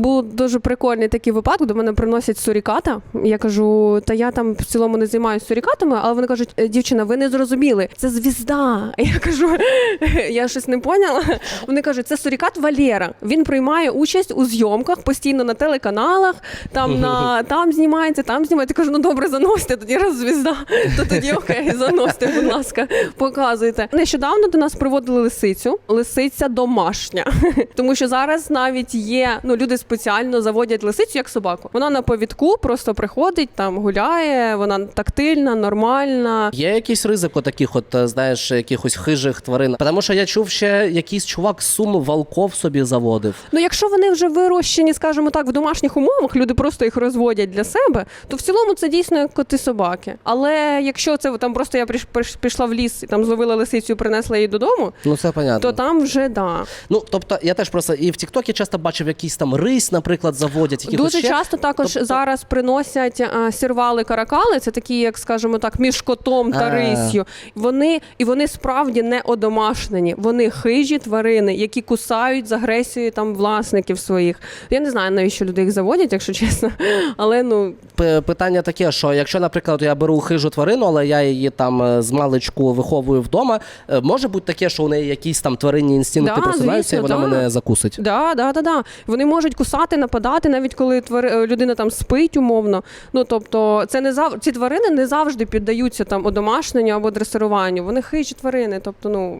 Був дуже прикольний такий випадок. До мене приносять суріката. Я кажу, та я там в цілому не займаюся сурікатами, але вони кажуть, «Е, дівчина, ви не зрозуміли. Це звізда. Я кажу, я щось не поняла. Вони кажуть, це сурікат Валєра. Він приймає участь у зйомках постійно на телеканалах. Там на там знімається, там знімається. Я кажу, ну добре, заносьте тоді раз звізда. То тоді окей, заносьте, будь ласка, показуйте. Нещодавно до нас приводили лисицю. Лисиця домашня, тому що зараз навіть є. Ну люди спеціально заводять лисицю як собаку. Вона на повідку просто приходить, там гуляє. Вона тактильна, нормальна. Є якийсь ризик таких, от е, знаєш, якихось хижих тварин. Тому що я чув ще якийсь чувак з суму волков собі заводив. Ну, якщо вони вже вирощені, скажімо так, в домашніх умовах, люди просто їх розводять для себе, то в цілому це дійсно як коти собаки. Але якщо це там просто я пішла в ліс і там зловила лисицю, і принесла її додому, Ну це понятно. то там вже да. Ну тобто я теж просто і в Тіктокі часто бачив якийсь там рись, наприклад, заводять. якихось Дуже ще. часто також Тобто- зараз приносять а, сірвали каракали. Це такі, як скажімо так, між котом та А. рисью. Вони і вони справді не одомашнені. Вони хижі тварини, які кусають з агресією там власників своїх. Я не знаю навіщо люди їх заводять, якщо чесно. Але ну Питання таке, що якщо, наприклад, я беру хижу тварину, але я її там е, з маличку виховую вдома, е, може бути таке, що у неї якісь там тваринні інстинкти Да, просинаються, і вона да. мене закусить. Да, да, да, да. Вони можуть кусати, нападати, навіть коли твари... е, людина там спить умовно. Ну тобто, це не зав... ці тварини не завжди піддаються там одомашненню або дресируванню. Вони хижі тварини. Тобто, ну